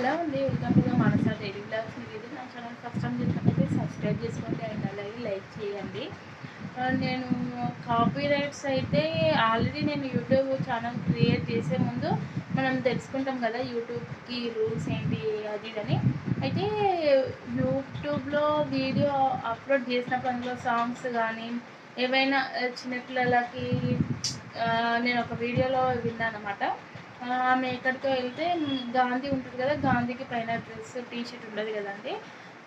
ఎలా ఉంది welcome to daily blogs మీరు ఇది నా ఛానల్ ఫస్ట్ టైం చేసినట్టయితే సబ్స్క్రైబ్ చేసుకోండి అండ్ అలాగే లైక్ చేయండి. నేను కాపీ రైట్స్ అయితే ఆల్రెడీ నేను యూట్యూబ్ ఛానల్ క్రియేట్ చేసే ముందు మనం తెలుసుకుంటాం కదా యూట్యూబ్కి రూల్స్ ఏంటి అది అని. అయితే యూట్యూబ్లో వీడియో అప్లోడ్ చేసినప్పుడు అందులో సాంగ్స్ కానీ ఏవైనా చిన్నపిల్లలకి నేను ఒక వీడియోలో విన్నాను అనమాట ఆమె ఎక్కడికో వెళ్తే గాంధీ ఉంటుంది కదా గాంధీకి పైన డ్రెస్ టీ షర్ట్ ఉండదు కదండి.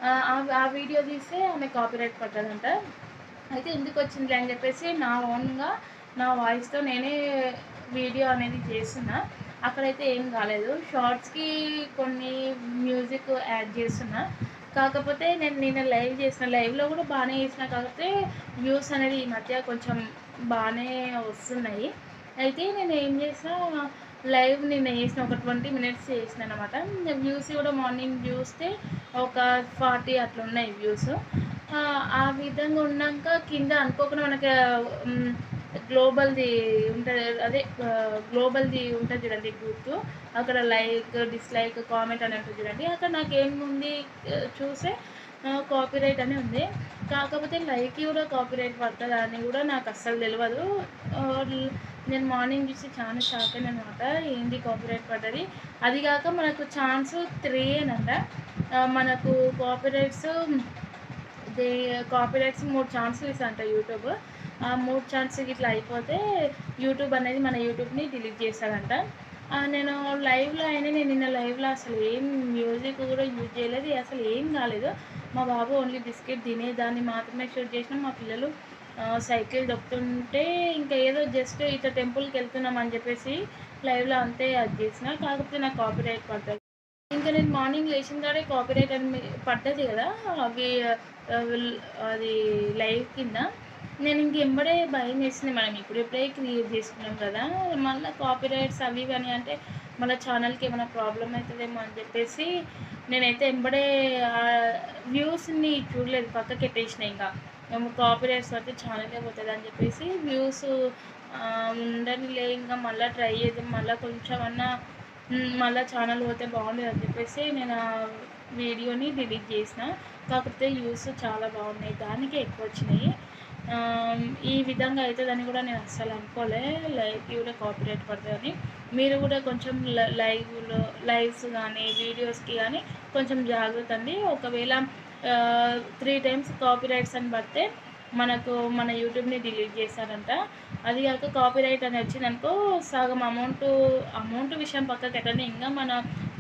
ఆ, వీడియో తీస్తే ఆమె కాపీరైట్ పడ్డదంట. అయితే ఎందుకు వచ్చింది అని చెప్పేసి నా ఓన్గా నా వాయిస్తో నేనే వీడియో అనేది చేస్తున్నా. అక్కడైతే ఏం కాలేదు. షార్ట్స్కి కొన్ని మ్యూజిక్ యాడ్ చేస్తున్నా. కాకపోతే నేను నిన్న లైవ్ చేసిన లైవ్లో కూడా బాగానే చేసిన. కాకపోతే వ్యూస్ అనేది ఈ మధ్య కొంచెం బాగానే వస్తున్నాయి. అయితే నేను ఏం చేసిన లైవ్ నేను చేసిన ఒక ట్వంటీ మినిట్స్ చేసిన అనమాట వ్యూస్ కూడా మార్నింగ్ చూస్తే ఒక ఫార్టీ అట్లా ఉన్నాయి వ్యూస్. ఆ విధంగా ఉన్నాక కింద అనుకోకుండా మనకి గ్లోబల్ది ఉంటుంది అదే గ్లోబల్ది ఉంటుంది చూడండి గ్రూప్ అక్కడ లైక్ డిస్లైక్ కామెంట్ అని ఉంటుంది చూడండి. అక్కడ నాకు ఏముంది చూసే కాపీరైట్ అని ఉంది. కాకపోతే లైక్ కూడా కాపీరైట్ పడుతుంది అని కూడా నాకు అస్సలు తెలియదు నేను మార్నింగ్ చూసి చాలా షాక్ అయిన అనమాట ఏంటి కాపీరైట్ పడ్డది? అది కాక మనకు ఛాన్స్ త్రీ అనంట మనకు కాపీరైట్స్ దే కాపీరైట్స్ మూడు ఛాన్సులు ఇస్తాంట యూట్యూబ్ ఆ మూడు ఛాన్స్ ఇట్లా అయిపోతే యూట్యూబ్ అనేది మన యూట్యూబ్ని డిలీట్ చేస్తాడంట. నేను లైవ్లో అయినా నేను నిన్న లైవ్లో అసలు ఏం మ్యూజిక్ కూడా యూజ్ చేయలేదు. అసలు ఏం కాలేదు. మా బాబు ఓన్లీ బిస్కెట్ తినేదాన్ని మాత్రమే షూట్ చేసినాం. మా పిల్లలు సైకిల్ దొక్కుతుంటే ఇంకా ఏదో జస్ట్ ఇట్లా టెంపుల్కి వెళ్తున్నాం అని చెప్పేసి లైవ్లో అంతే అది చేసిన. కాకపోతే నాకు కాపీరైట్ పడ్డది. ఇంకా నేను మార్నింగ్ లేచిన కాడే కాపీరైట్ అని పడ్డది కదా. అవి అది లైవ్ కింద. నేను ఇంకెంబడే భయం వేసింది. మనం ఇప్పుడు ఎప్పుడే క్రియేట్ చేసుకున్నాం కదా. మళ్ళీ కాపీరైట్స్ అవి కానీ అంటే మళ్ళీ ఛానల్కి ఏమైనా ప్రాబ్లం అవుతుందేమో అని చెప్పేసి నేనైతే ఎంబడే వ్యూస్ని చూడలేదు. పక్కకి పెట్టేసిన ఇంకా. మేము కాపీరైట్స్ పడితే ఛానలే పోతుంది అని చెప్పేసి వ్యూస్ ఉండనిలే. ఇంకా మళ్ళీ ట్రై చేద్దాం. మళ్ళీ కొంచెం అన్నా మళ్ళీ ఛానల్ పోతే బాగుండేది అని చెప్పేసి నేను ఆ వీడియోని డిలీట్ చేసిన. కాకపోతే వ్యూస్ చాలా బాగున్నాయి. దానికే ఎక్కువ వచ్చినాయి. ఈ విధంగా అవుతుందని కూడా నేను అస్సలు అనుకోలే. లైవ్కి కూడా కాపీరైట్ పడుతుందని మీరు కూడా కొంచెం లైవ్లో లైవ్స్ కానీ వీడియోస్కి కానీ కొంచెం జాగ్రత్త అండి ఒకవేళ త్రీ టైమ్స్ కాపీరైట్స్ అని పడితే మనకు మన యూట్యూబ్ని డిలీట్ చేశారంట. అది కాక కాపీరైట్ అని వచ్చిందనుకో సగం అమౌంట్ అమౌంట్ విషయం పక్కకి ఎక్కడ ఇంకా మన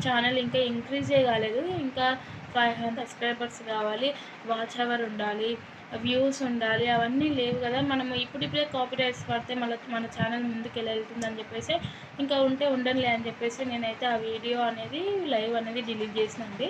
ఛానల్ ఇంకా ఇంక్రీజ్ కాలేదు. ఇంకా ఫైవ్ హండ్రెడ్ సబ్స్క్రైబర్స్ కావాలి వాచ్ అవర్ ఉండాలి వ్యూస్ ఉండాలి అవన్నీ లేవు కదా. మనం ఇప్పుడిప్పుడే కాపీరైట్స్ పడితే మళ్ళీ మన ఛానల్ ముందుకు ఎలా వెళ్తుందని చెప్పేసి ఇంకా ఉంటే ఉండనులే అని చెప్పేసి నేనైతే ఆ వీడియో అనేది లైవ్ అనేది డిలీట్ చేసినండి